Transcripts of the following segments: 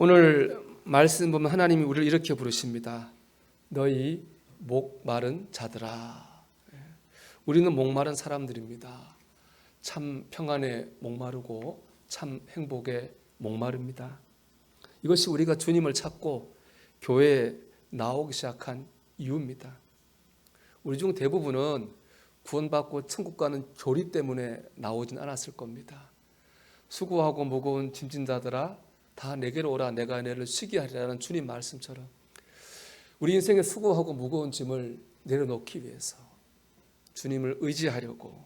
오늘 말씀 보면 하나님이 우리를 이렇게 부르십니다. 너희 목마른 자들아. 예. 우리는 목마른 사람들입니다. 참 평안에 목마르고 참 행복에 목마릅니다. 이것이 우리가 주님을 찾고 교회에 나오기 시작한 이유입니다. 우리 중 대부분은 구원받고 천국 가는 교리 때문에 나오진 않았을 겁니다. 수고하고 무거운 짐진 자들아 다 내게로 오라 내가 너를 쉬게 하리라는 주님 말씀처럼 우리 인생의 수고하고 무거운 짐을 내려놓기 위해서 주님을 의지하려고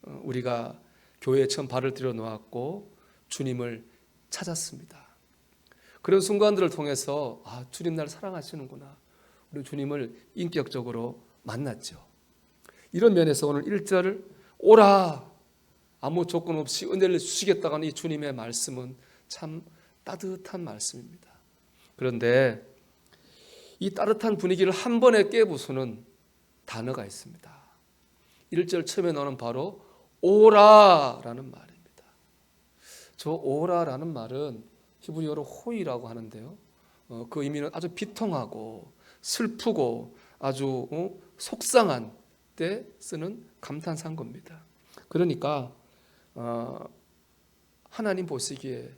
어, 우리가 교회에 처음 발을 들여놓았고 주님을 찾았습니다. 그런 순간들을 통해서 아 주님 날 사랑하시는구나 우리 주님을 인격적으로 만났죠. 이런 면에서 오늘 1절 오라 아무 조건 없이 은혜를 주시겠다고 하는 이 주님의 말씀은 참 따뜻한 말씀입니다. 그런데 이 따뜻한 분위기를 한 번에 깨부수는 단어가 있습니다. 1절 처음에 나오는 바로 오라라는 말입니다. 저 오라라는 말은 히브리어로 호이라고 하는데요. 어, 그 의미는 아주 비통하고 슬프고 아주 어, 속상한 때 쓰는 감탄사인 겁니다. 그러니까 어, 하나님 보시기에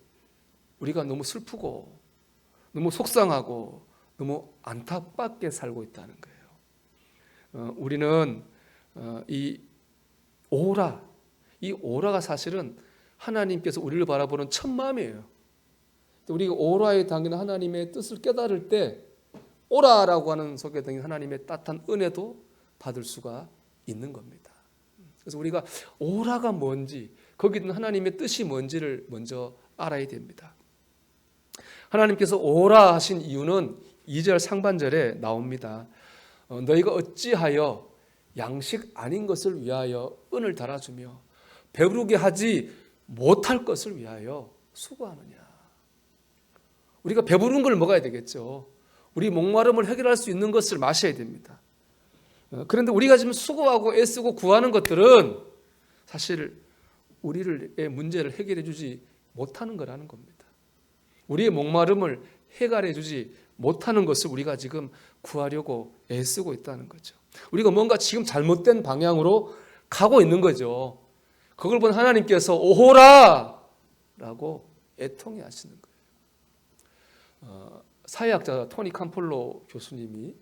우리가 너무 슬프고 너무 속상하고 너무 안타깝게 살고 있다는 거예요. 어, 우리는 어, 이 오라, 이 오라가 사실은 하나님께서 우리를 바라보는 첫 마음이에요. 우리가 오라에 담기는 하나님의 뜻을 깨달을 때 오라라고 하는 속에 담긴 하나님의 따뜻한 은혜도 받을 수가 있는 겁니다. 그래서 우리가 오라가 뭔지 거기 있는 하나님의 뜻이 뭔지를 먼저 알아야 됩니다. 하나님께서 오라 하신 이유는 2절 상반절에 나옵니다. 어, 너희가 어찌하여 양식 아닌 것을 위하여 은을 달아주며 배부르게 하지 못할 것을 위하여 수고하느냐. 우리가 배부른 걸 먹어야 되겠죠. 우리 목마름을 해결할 수 있는 것을 마셔야 됩니다. 어, 그런데 우리가 지금 수고하고 애쓰고 구하는 것들은 사실 우리의 문제를 해결해 주지 못하는 거라는 겁니다. 우리의 목마름을 해결해 주지 못하는 것을 우리가 지금 구하려고 애쓰고 있다는 거죠. 우리가 뭔가 지금 잘못된 방향으로 가고 있는 거죠. 그걸 본 하나님께서 오호라! 라고 애통해 하시는 거예요. 어, 사회학자 토니 캄폴로 교수님이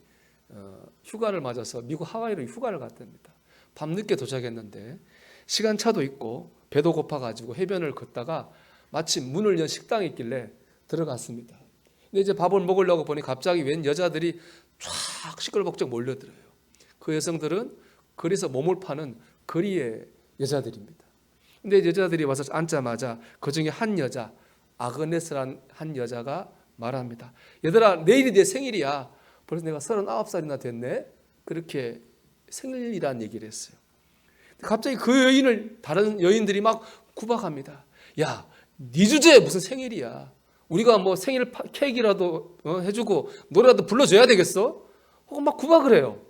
어, 휴가를 맞아서 미국 하와이로 휴가를 갔답니다. 밤늦게 도착했는데 시간차도 있고 배도 고파가지고 해변을 걷다가 마침 문을 연 식당이 있길래 들어갔습니다. 근데 이제 밥을 먹으려고 보니 갑자기 웬 여자들이 쫙 시끌벅적 몰려들어요. 그 여성들은 거리에서 몸을 파는 거리의 여자들입니다. 근데 여자들이 와서 앉자마자 그 중에 한 여자 아그네스란 한 여자가 말합니다. 얘들아 내일이 내 생일이야. 벌써 내가 39살이나 됐네. 그렇게 생일이란 얘기를 했어요. 갑자기 그 여인을 다른 여인들이 막 구박합니다. 야, 네 주제에 무슨 생일이야? 우리가 뭐 생일 케이크라도 어, 해주고 노래라도 불러줘야 되겠어? 혹은 막 구박을 해요.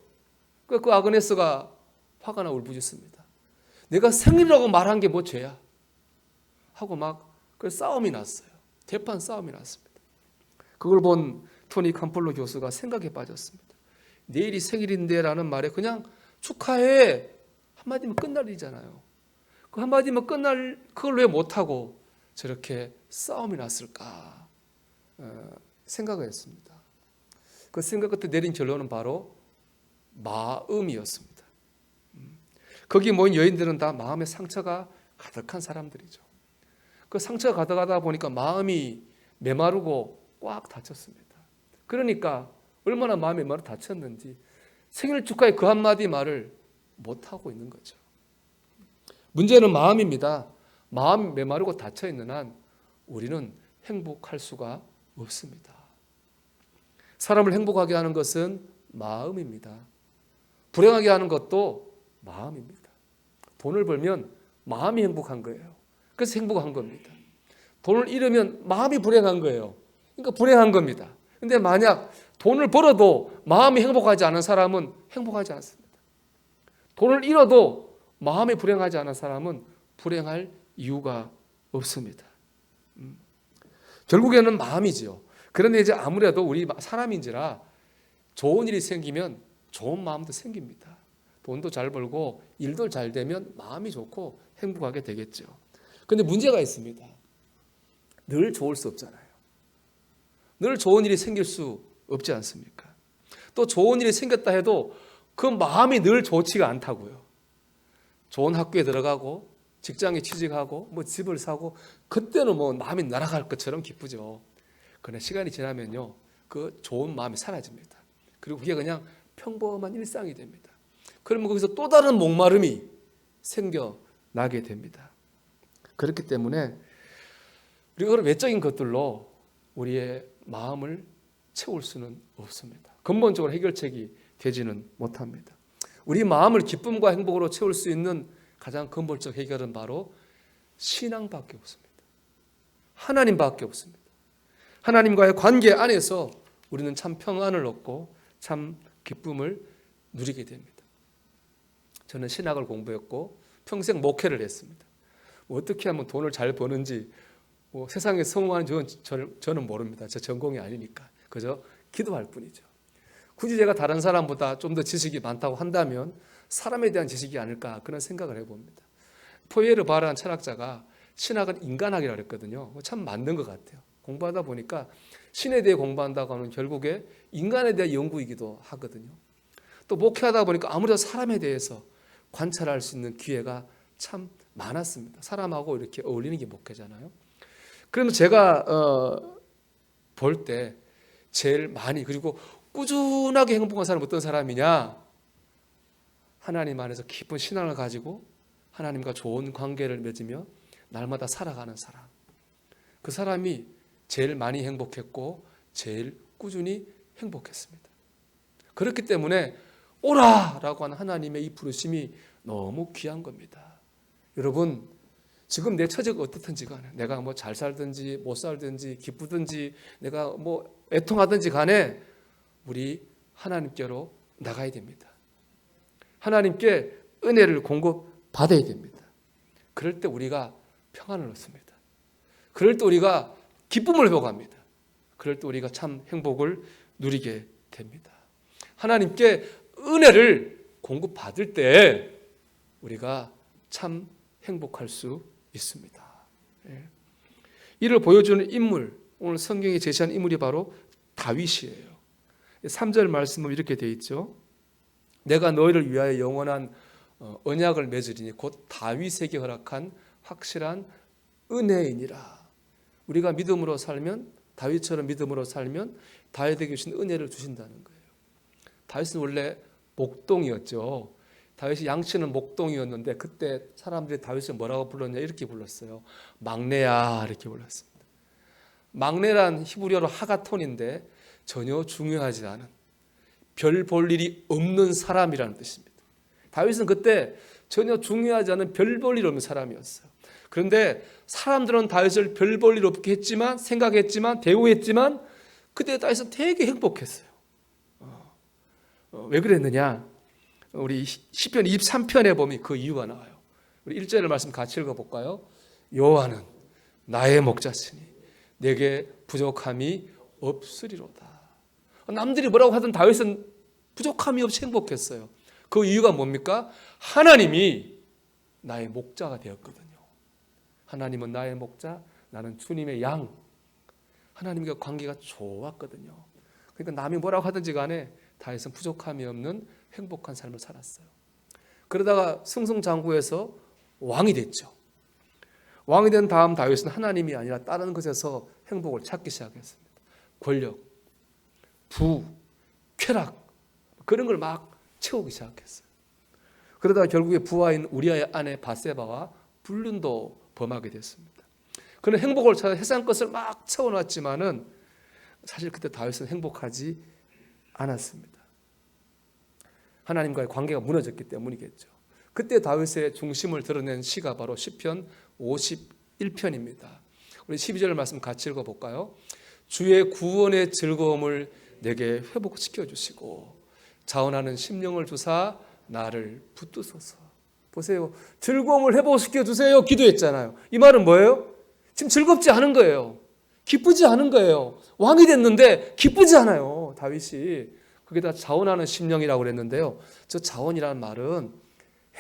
그, 그 아그네스가 화가 나 울부짖습니다. 내가 생일이라고 말한 게 뭐 죄야? 하고 막 그 싸움이 났어요. 대판 싸움이 났습니다. 그걸 본 토니 캄폴로 교수가 생각에 빠졌습니다. 내일이 생일인데라는 말에 그냥 축하해 한마디면 끝날 일이잖아요. 그 한마디면 끝날 그걸 왜 못하고 저렇게 싸움이 났을까 어, 생각을 했습니다. 그 생각 끝에 내린 결론은 바로 마음이었습니다. 음. 거기 모인 여인들은 다 마음의 상처가 가득한 사람들이죠. 그 상처가 가득하다 보니까 마음이 메마르고 꽉 닫혔습니다. 그러니까 얼마나 마음이 메마르 닫혔는지 생일 축하의 그 한마디 말을 못하고 있는 거죠. 문제는 마음입니다. 마음이 메마르고 닫혀 있는 한 우리는 행복할 수가 없습니다. 사람을 행복하게 하는 것은 마음입니다. 불행하게 하는 것도 마음입니다. 돈을 벌면 마음이 행복한 거예요. 그래서 행복한 겁니다. 돈을 잃으면 마음이 불행한 거예요. 그러니까 불행한 겁니다. 근데 만약 돈을 벌어도 마음이 행복하지 않은 사람은 행복하지 않습니다. 돈을 잃어도 마음이 불행하지 않은 사람은 불행할 이유가 없습니다. 음. 결국에는 마음이지요. 그런데 이제 아무래도 우리 사람인지라 좋은 일이 생기면 좋은 마음도 생깁니다. 돈도 잘 벌고 일도 잘 되면 마음이 좋고 행복하게 되겠죠. 근데 문제가 있습니다. 늘 좋을 수 없잖아요. 늘 좋은 일이 생길 수 없지 않습니까? 또 좋은 일이 생겼다 해도 그 마음이 늘 좋지가 않다고요. 좋은 학교에 들어가고 직장에 취직하고 뭐 집을 사고 그때는 뭐 마음이 날아갈 것처럼 기쁘죠. 그러나 시간이 지나면요. 그 좋은 마음이 사라집니다. 그리고 그게 그냥 평범한 일상이 됩니다. 그러면 거기서 또 다른 목마름이 생겨나게 됩니다. 그렇기 때문에 우리가 그런 외적인 것들로 우리의 마음을 채울 수는 없습니다. 근본적으로 해결책이 되지는 못합니다. 우리 마음을 기쁨과 행복으로 채울 수 있는 가장 근본적 해결은 바로 신앙밖에 없습니다. 하나님밖에 없습니다. 하나님과의 관계 안에서 우리는 참 평안을 얻고 참 기쁨을 누리게 됩니다. 저는 신학을 공부했고 평생 목회를 했습니다. 뭐 어떻게 하면 돈을 잘 버는지 뭐 세상에 성공하는 저는, 저는, 모릅니다. 제 전공이 아니니까 그저 기도할 뿐이죠. 굳이 제가 다른 사람보다 좀 더 지식이 많다고 한다면 사람에 대한 지식이 아닐까 그런 생각을 해봅니다. 포에르 바라는 철학자가 신학은 인간학이라고 했거든요. 참 맞는 것 같아요. 공부하다 보니까 신에 대해 공부한다고 하는 결국에 인간에 대한 연구이기도 하거든요. 또 목회하다 보니까 아무래도 사람에 대해서 관찰할 수 있는 기회가 참 많았습니다. 사람하고 이렇게 어울리는 게 목회잖아요. 그러면 제가 어, 볼 때 제일 많이 그리고 꾸준하게 행복한 사람은 어떤 사람이냐? 하나님 안에서 깊은 신앙을 가지고 하나님과 좋은 관계를 맺으며 날마다 살아가는 사람. 그 사람이 제일 많이 행복했고 제일 꾸준히 행복했습니다. 그렇기 때문에 오라 라고 하는 하나님의 이 부르심이 너무 귀한 겁니다. 여러분 지금 내 처지가 어떻든지 간에 내가 뭐 잘 살든지 못 살든지 기쁘든지 내가 뭐 애통하든지 간에 우리 하나님께로 나가야 됩니다. 하나님께 은혜를 공급받아야 됩니다. 그럴 때 우리가 평안을 얻습니다. 그럴 때 우리가 기쁨을 회복합니다. 그럴 때 우리가 참 행복을 누리게 됩니다. 하나님께 은혜를 공급받을 때 우리가 참 행복할 수 있습니다. 예. 이를 보여주는 인물, 오늘 성경이 제시한 인물이 바로 다윗이에요. 3절 말씀은 이렇게 되어 있죠. 내가 너희를 위하여 영원한 어, 언약을 맺으리니 곧 다윗에게 허락한 확실한 은혜이니라. 우리가 믿음으로 살면 다윗처럼 믿음으로 살면 다윗에게 주신 은혜를 주신다는 거예요. 다윗은 원래 목동이었죠. 다윗이 양치는 목동이었는데 그때 사람들이 다윗을 뭐라고 불렀냐 이렇게 불렀어요. 막내야 이렇게 불렀습니다. 막내란 히브리어로 하가톤인데 전혀 중요하지 않은 별 볼 일이 없는 사람이라는 뜻입니다. 다윗은 그때 전혀 중요하지 않은 별 볼 일 없는 사람이었어요. 그런데 사람들은 다윗을 별 볼 일 없게 했지만 생각했지만 대우했지만 그때 다윗은 되게 행복했어요. 어, 어, 왜 그랬느냐? 우리 시편 23편에 보면 그 이유가 나와요. 우리 1절의 말씀 같이 읽어 볼까요? 여호와는 나의 목자시니 내게 부족함이 없으리로다. 남들이 뭐라고 하든 다윗은 부족함이 없이 행복했어요. 그 이유가 뭡니까? 하나님이 나의 목자가 되었거든요. 하나님은 나의 목자, 나는 주님의 양. 하나님과 관계가 좋았거든요. 그러니까 남이 뭐라고 하든지 간에 다윗은 부족함이 없는 행복한 삶을 살았어요. 그러다가 승승장구해서 왕이 됐죠. 왕이 된 다음 다윗은 하나님이 아니라 다른 것에서 행복을 찾기 시작했습니다. 권력, 부, 쾌락 그런 걸 막 채우기 시작했어요. 그러다가 결국에 부하인 우리아의 아내 바세바와 불륜도 범하게 됐습니다. 그는 행복을 찾아 세상 것을 막 채워놨지만은 사실 그때 다윗은 행복하지 않았습니다. 하나님과의 관계가 무너졌기 때문이겠죠. 그때 다윗의 중심을 드러낸 시가 바로 시편 51편입니다. 우리 12절 말씀 같이 읽어 볼까요? 주의 구원의 즐거움을 내게 회복시켜 주시고 자원하는 심령을 주사 나를 붙드소서. 보세요. 즐거움을 회복시켜 주세요. 기도했잖아요. 이 말은 뭐예요? 지금 즐겁지 않은 거예요. 기쁘지 않은 거예요. 왕이 됐는데 기쁘지 않아요. 다윗이. 그게 다 자원하는 심령이라고 그랬는데요. 저 자원이라는 말은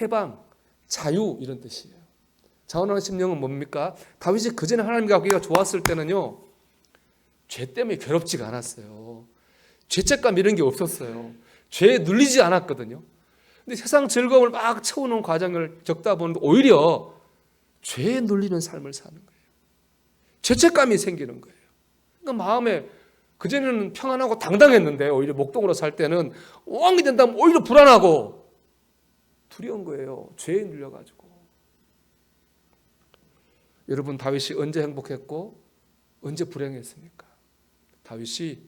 해방, 자유 이런 뜻이에요. 자원하는 심령은 뭡니까? 다윗이 그전에 하나님과 관계가 좋았을 때는요. 죄 때문에 괴롭지가 않았어요. 죄책감 이런 게 없었어요. 죄에 눌리지 않았거든요. 근데 세상 즐거움을 막 채우는 과정을 겪다 보는데 오히려 죄에 눌리는 삶을 사는 거예요. 죄책감이 생기는 거예요. 그러니까 마음에 그전에는 평안하고 당당했는데 오히려 목동으로 살 때는 왕이 된다면 오히려 불안하고 두려운 거예요. 죄에 눌려가지고. 여러분 다윗이 언제 행복했고 언제 불행했습니까? 다윗이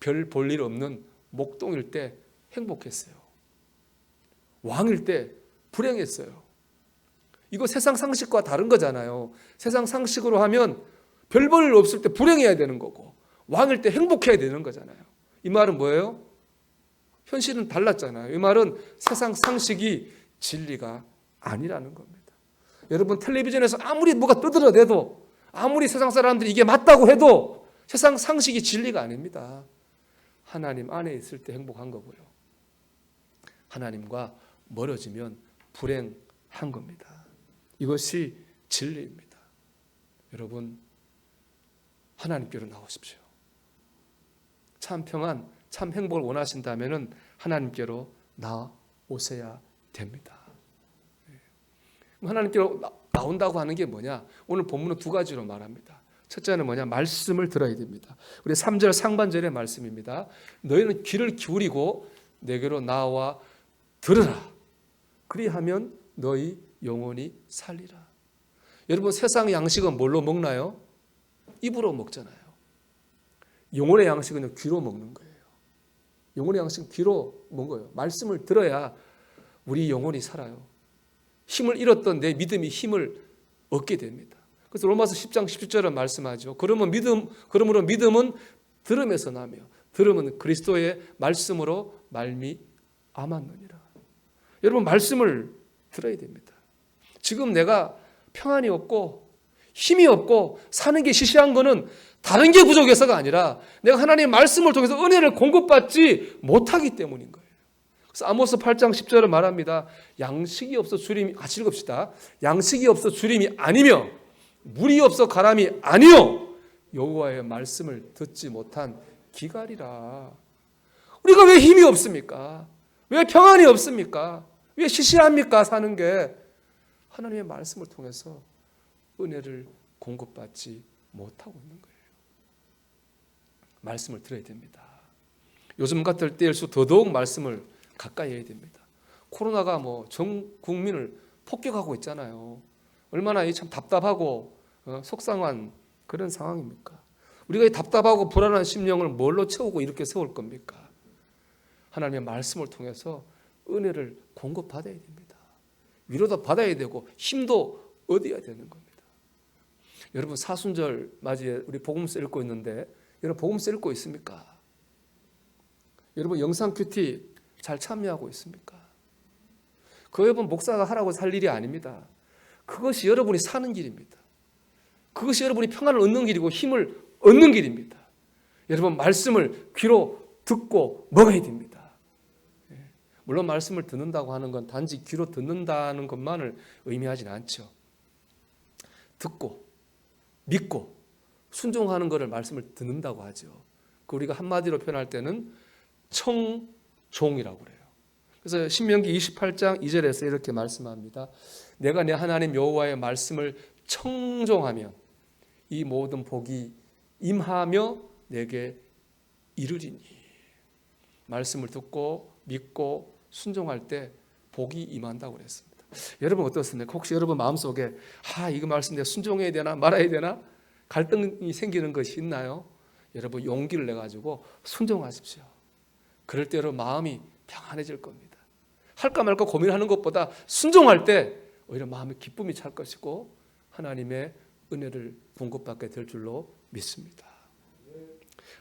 별 볼 일 없는 목동일 때 행복했어요. 왕일 때 불행했어요. 이거 세상 상식과 다른 거잖아요. 세상 상식으로 하면 별 볼 일 없을 때 불행해야 되는 거고 왕일 때 행복해야 되는 거잖아요. 이 말은 뭐예요? 현실은 달랐잖아요. 이 말은 세상 상식이 진리가 아니라는 겁니다. 여러분 텔레비전에서 아무리 뭐가 떠들어대도 아무리 세상 사람들이 이게 맞다고 해도 세상 상식이 진리가 아닙니다. 하나님 안에 있을 때 행복한 거고요. 하나님과 멀어지면 불행한 겁니다. 이것이 진리입니다. 여러분 하나님께로 나오십시오. 참 평안, 참 행복을 원하신다면은 하나님께로 나오셔야 됩니다. 네. 하나님께로 나온다고 하는 게 뭐냐? 오늘 본문은 두 가지로 말합니다. 첫째는 뭐냐? 말씀을 들어야 됩니다. 우리 3절 상반절의 말씀입니다. 너희는 귀를 기울이고 내게로 나와 들으라. 그리하면 너희 영혼이 살리라. 여러분 세상 양식은 뭘로 먹나요? 입으로 먹잖아요. 영혼의 양식은 귀로 먹는 거예요. 영혼의 양식은 귀로 먹어요. 말씀을 들어야 우리 영혼이 살아요. 힘을 잃었던 내 믿음이 힘을 얻게 됩니다. 그래서 로마서 10장 17절은 말씀하죠. 그러면 믿음 그러므로 믿음은 들음에서 나며 들음은 그리스도의 말씀으로 말미암았느니라. 여러분 말씀을 들어야 됩니다. 지금 내가 평안이 없고 힘이 없고 사는 게 시시한 거는 다른 게 부족해서가 아니라 내가 하나님의 말씀을 통해서 은혜를 공급받지 못하기 때문인 거예요. 그래서 아모스 8장 10절을 말합니다. 양식이 없어 주림이 아 읽읍시다. 양식이 없어 주림이 아니며 물이 없어 가람이 아니요 여호와의 말씀을 듣지 못한 기갈이라. 우리가 왜 힘이 없습니까? 왜 평안이 없습니까? 왜 시시합니까? 사는 게 하나님의 말씀을 통해서 은혜를 공급받지 못하고 있는 거예요. 말씀을 들어야 됩니다. 요즘 같을 때일수 더더욱 말씀을 가까이 해야 됩니다. 코로나가 뭐 전 국민을 폭격하고 있잖아요. 얼마나 참 답답하고 어, 속상한 그런 상황입니까? 우리가 이 답답하고 불안한 심령을 뭘로 채우고 이렇게 세울 겁니까? 하나님의 말씀을 통해서 은혜를 공급받아야 됩니다. 위로도 받아야 되고 힘도 얻어야 되는 겁니다. 여러분 사순절 맞이에 우리 복음서 읽고 있는데 여러분 복음서 읽고 있습니까? 여러분 영상 큐티 잘 참여하고 있습니까? 그 여러분 목사가 하라고 살 일이 아닙니다. 그것이 여러분이 사는 길입니다. 그것이 여러분이 평안을 얻는 길이고 힘을 얻는 길입니다. 여러분 말씀을 귀로 듣고 먹어야 됩니다. 예. 물론 말씀을 듣는다고 하는 건 단지 귀로 듣는다는 것만을 의미하지는 않죠. 듣고 믿고 순종하는 것을 말씀을 듣는다고 하죠. 그 우리가 한마디로 표현할 때는 청종이라고 그래요. 그래서 신명기 28장 2절에서 이렇게 말씀합니다. 내가 내 하나님 여호와의 말씀을 청종하면 이 모든 복이 임하며 내게 이르리니 말씀을 듣고 믿고 순종할 때 복이 임한다고 그랬습니다. 여러분 어떻습니까? 혹시 여러분 마음속에 아 이거 말씀 내가 순종해야 되나 말아야 되나 갈등이 생기는 것이 있나요? 여러분 용기를 내 가지고 순종하십시오. 그럴 때 여러분 마음이 평안해질 겁니다. 할까 말까 고민하는 것보다 순종할 때 오히려 마음에 기쁨이 찰 것이고 하나님의 은혜를 공급받게 될 줄로 믿습니다.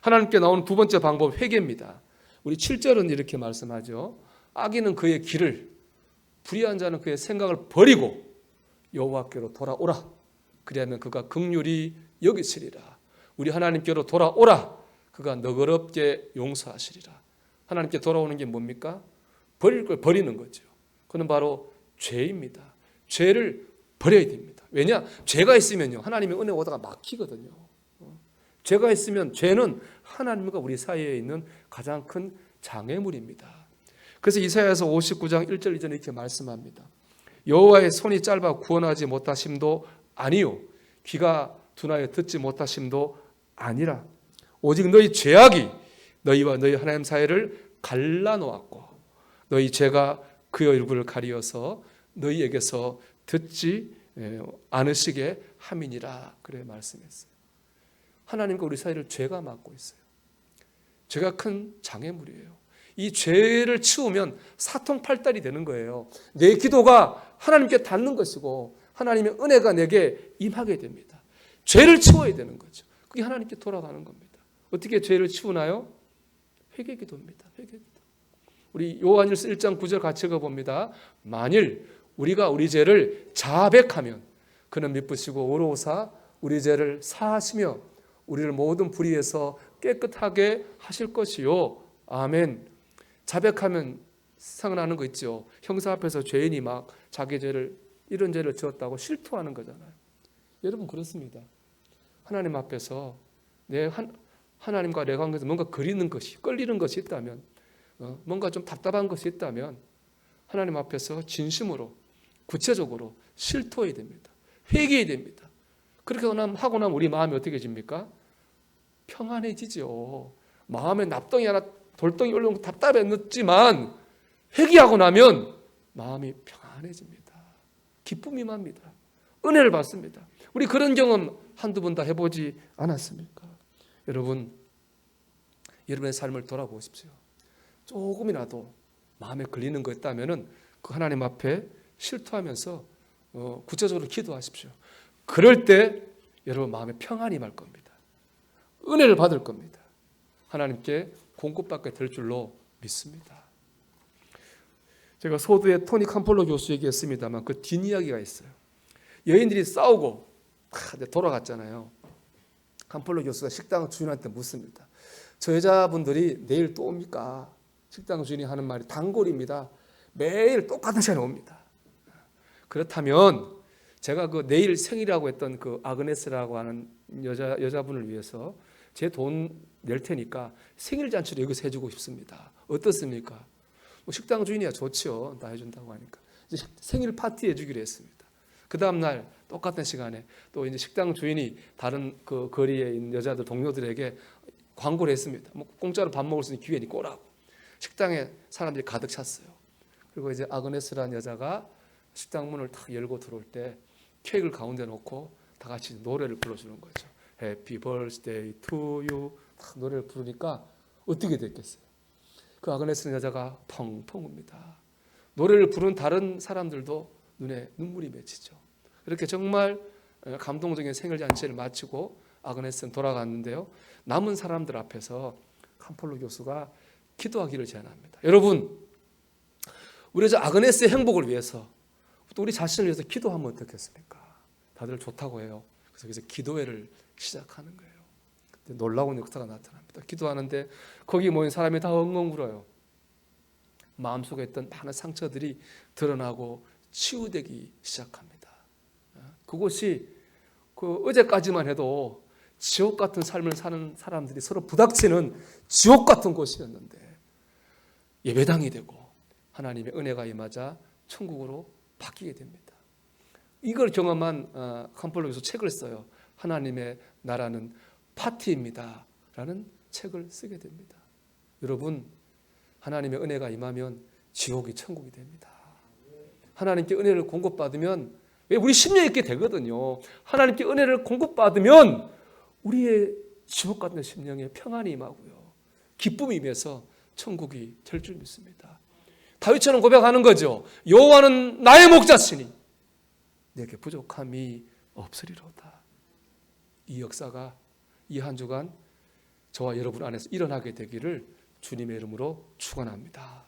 하나님께 나오는 두 번째 방법 회개입니다. 우리 7절은 이렇게 말씀하죠. 악인은 그의 길을 불의한 자는 그의 생각을 버리고 여호와께로 돌아오라. 그리하면 그가 극률이 여기시리라. 우리 하나님께로 돌아오라. 그가 너그럽게 용서하시리라. 하나님께 돌아오는 게 뭡니까? 버릴 걸 버리는 거죠. 그는 바로 죄입니다. 죄를 버려야 됩니다. 왜냐? 죄가 있으면요. 하나님의 은혜 오다가 막히거든요. 어? 죄가 있으면 죄는 하나님과 우리 사이에 있는 가장 큰 장애물입니다. 그래서 이사야서 59장 1절 2절에 이렇게 말씀합니다. 여호와의 손이 짧아 구원하지 못하심도 아니요 귀가 둔하여 듣지 못하심도 아니라 오직 너희 죄악이 너희와 너희 하나님 사이를 갈라놓았고 너희 죄가 그의 얼굴을 가리어서 너희에게서 듣지 예, 않으시게 함이니라 그래 말씀했어요. 하나님과 우리 사이를 죄가 막고 있어요. 죄가 큰 장애물이에요. 이 죄를 치우면 사통팔달이 되는 거예요. 내 기도가 하나님께 닿는 것이고 하나님의 은혜가 내게 임하게 됩니다. 죄를 치워야 되는 거죠. 그게 하나님께 돌아가는 겁니다. 어떻게 죄를 치우나요? 회개 기도입니다. 회개 기도. 우리 요한일서 1장 9절 같이 읽어 봅니다. 만일 우리가 우리 죄를 자백하면 그는 미쁘시고 오로사 우리 죄를 사하시며 우리를 모든 불의에서 깨끗하게 하실 것이요. 아멘. 자백하면 생각나는 거 있죠. 형사 앞에서 죄인이 막 자기 죄를 이런 죄를 지었다고 실토하는 거잖아요. 여러분 그렇습니다. 하나님 앞에서 내 한, 하나님과 내 관계에서 뭔가 그리는 것이 끌리는 것이 있다면 어, 뭔가 좀 답답한 것이 있다면 하나님 앞에서 진심으로 구체적으로 실토해야 됩니다. 회개해야 됩니다. 그렇게 하고 나면 우리 마음이 어떻게 집니까? 평안해지죠. 마음에 납덩이 하나 돌덩이 올라온 거 답답했지만 회개하고 나면 마음이 평안해집니다. 기쁨이 맙니다. 은혜를 받습니다. 우리 그런 경험 한두 번 다 해보지 않았습니까? 여러분, 여러분의 삶을 돌아보십시오. 조금이라도 마음에 걸리는 거 있다면은 그 하나님 앞에 실토하면서 어, 구체적으로 기도하십시오. 그럴 때 여러분 마음에 평안이 말 겁니다. 은혜를 받을 겁니다. 하나님께 공급받게 될 줄로 믿습니다. 제가 소두의 토니 캄폴로 교수 얘기했습니다만 그 뒷이야기가 있어요. 여인들이 싸우고 돌아갔잖아요. 캄폴로 교수가 식당 주인한테 묻습니다. 저 여자분들이 내일 또 옵니까? 식당 주인이 하는 말이 단골입니다. 매일 똑같은 시간에 옵니다. 그렇다면 제가 그 내일 생일이라고 했던 그 아그네스라고 하는 여자 여자분을 위해서 제 돈 낼 테니까 생일 잔치를 여기서 해주고 싶습니다. 어떻습니까? 뭐 식당 주인이야 좋지요. 다 해준다고 하니까 이제 생일 파티 해주기로 했습니다. 그 다음 날 똑같은 시간에 또 이제 식당 주인이 다른 그 거리에 있는 여자들 동료들에게 광고를 했습니다. 뭐 공짜로 밥 먹을 수 있는 기회니 꼬라고 식당에 사람들이 가득 찼어요. 그리고 이제 아그네스라는 여자가 식당 문을 탁 열고 들어올 때 케이크를 가운데 놓고 다 같이 노래를 불러주는 거죠. To you. 딱 노래를 부르니까 어떻게 됐겠어요? 그 아그네스는 여자가 펑펑 웁니다. 노래를 부른 다른 사람들도 눈에 눈물이 맺히죠. 이렇게 정말 감동적인 생일 잔치를 마치고 아그네스는 돌아갔는데요. 남은 사람들 앞에서 캄폴로 교수가 기도하기를 제안합니다. 여러분, 우리 저 아그네스의 행복을 위해서 또 우리 자신을 위해서 기도하면 어떻겠습니까? 다들 좋다고 해요. 그래서 그래서 기도회를 시작하는 거예요. 놀라운 역사가 나타납니다. 기도하는데 거기 모인 사람이 다 엉엉 울어요. 마음속에 있던 많은 상처들이 드러나고 치유되기 시작합니다. 그곳이 그 어제까지만 해도 지옥 같은 삶을 사는 사람들이 서로 부닥치는 지옥 같은 곳이었는데 예배당이 되고 하나님의 은혜가 임하자 천국으로 바뀌게 됩니다. 이걸 경험한 어, 캄폴로에서 책을 써요. 하나님의 나라는 파티입니다. 라는 책을 쓰게 됩니다. 여러분, 하나님의 은혜가 임하면 지옥이 천국이 됩니다. 하나님께 은혜를 공급받으면 왜 우리 심령 있게 되거든요. 하나님께 은혜를 공급받으면 우리의 지옥 같은 심령에 평안이 임하고요. 기쁨이 임해서 천국이 될 줄 믿습니다. 다윗처럼 고백하는 거죠. 여호와는 나의 목자시니 내게 부족함이 없으리로다. 이 역사가 이 한 주간 저와 여러분 안에서 일어나게 되기를 주님의 이름으로 축원합니다.